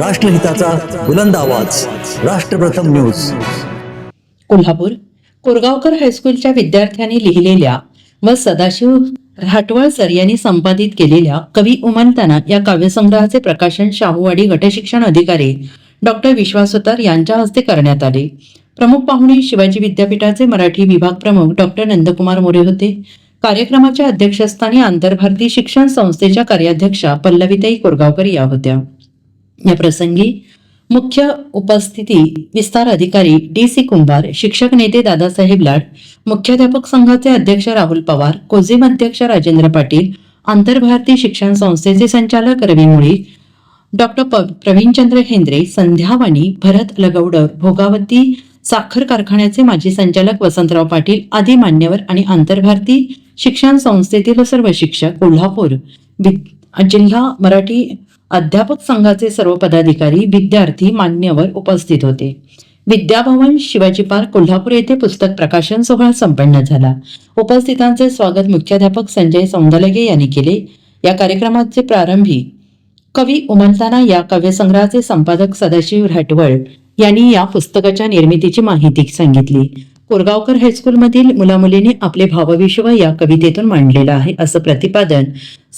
राष्ट्रहिताचा बुलंद आवाज. राष्ट्रप्रथम न्यूज. कोल्हापूर कोरगावकर हायस्कूलच्या विद्यार्थ्यांनी लिहिलेल्या व सदाशिव राठवळ सर यांनी संपादित केलेल्या कवी उमंताना या काव्यसंग्रहाचे प्रकाशन शाहूवाडी गटशिक्षण अधिकारी डॉक्टर विश्वास यांच्या हस्ते करण्यात आले. प्रमुख पाहुणे शिवाजी विद्यापीठाचे मराठी विभाग प्रमुख डॉक्टर नंदकुमार मोरे होते. कार्यक्रमाच्या अध्यक्षस्थानी आंतरभारती शिक्षण संस्थेच्या कार्याध्यक्षा पल्लवीताई कोरगावकर या होत्या. या प्रसंगी मुख्य उपस्थिती विस्तार अधिकारी डी सी कुंभार शिक्षक नेते दादासाहेब लाड मुख्याध्यापक संघाचे अध्यक्ष राहुल पवार कोझिम अध्यक्ष राजेंद्र पाटील आंतरभारती शिक्षण संस्थेचे संचालक रवी मुळी डॉक्टर प्रवीणचंद्र हेंद्रे संध्यावाणी भरत लगौडर भोगावती साखर कारखान्याचे माजी संचालक वसंतराव पाटील आदी मान्यवर आणि आंतरभारती शिक्षण संस्थेतील सर्व शिक्षक कोल्हापूर जिल्हा मराठी अध्यापक संघाचे सर्व पदाधिकारी विद्यार्थी मान्यवर उपस्थित होते. विद्याभवन शिवाजी पार्क कोल्हापूर येथे पुस्तक प्रकाशन सोहळा संपन्न झाला. उपस्थितांचे स्वागत मुख्याध्यापक संजय सौंदलगे यांनी केले. या कार्यक्रमाचे प्रारंभी कवी उमलताना या काव्यसंग्रहाचे संपादक सदाशिव राठवळ यांनी या पुस्तकाच्या निर्मितीची माहिती सांगितली. कोरगावकर हायस्कूलमधील मुलामुलींनी आपले भावविश्व या कवितेतून मांडलेलं आहे असं प्रतिपादन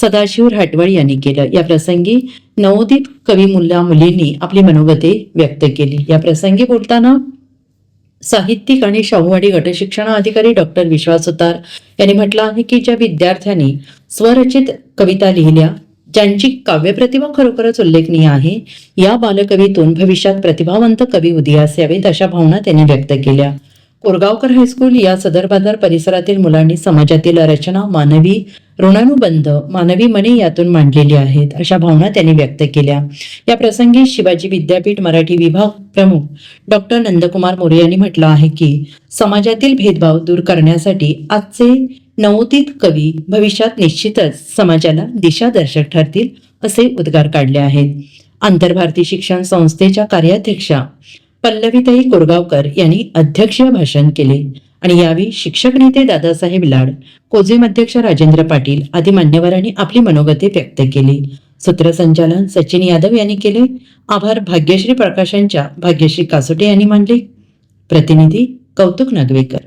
सदाशिव राटवळ यांनी केलं. या प्रसंगी नवोदित कवी मुला मुलींनी आपली मनोगते व्यक्त केली. या प्रसंगी बोलताना साहित्यिक आणि शाहूवाडी गटशिक्षण अधिकारी डॉक्टर विश्वास सुतार यांनी म्हटलं आहे की ज्या विद्यार्थ्यांनी स्वरचित कविता लिहिल्या ज्यांची काव्यप्रतिभा खरोखरच उल्लेखनीय आहे या बालकवीतून भविष्यात प्रतिभावंत कवी उदयास यावेत अशा भावना त्यांनी व्यक्त केल्या. कोरगावकर हायस्कूल या सदर बाजार परिसरातील मुलांनी समाजातील रचना मानवी ऋणानुबंध मानवी मने यातून मांडलेली आहेत अशा भावना त्यांनी व्यक्त केल्या. या प्रसंगी शिवाजी विद्यापीठ मराठी विभाग प्रमुख डॉक्टर नंदकुमार मोरे यांनी म्हटलं आहे की समाजातील भेदभाव दूर करण्यासाठी आजचे नवोदित कवी भविष्यात निश्चितच समाजाला दिशादर्शक ठरतील असे उद्गार काढले आहेत. आंतरभारती शिक्षण संस्थेच्या कार्याध्यक्षा पल्लवीताई कोरगावकर यांनी अध्यक्षीय भाषण केले. आणि यावेळी शिक्षक नेते दादासाहेब लाड कोझिम अध्यक्ष राजेंद्र पाटील आदी मान्यवरांनी आपली मनोगते व्यक्त केली. सूत्रसंचालन सचिन यादव यांनी केले. आभार भाग्यश्री प्रकाशांच्या भाग्यश्री कासोटे यांनी मानले. प्रतिनिधी कौतुक नागवेकर.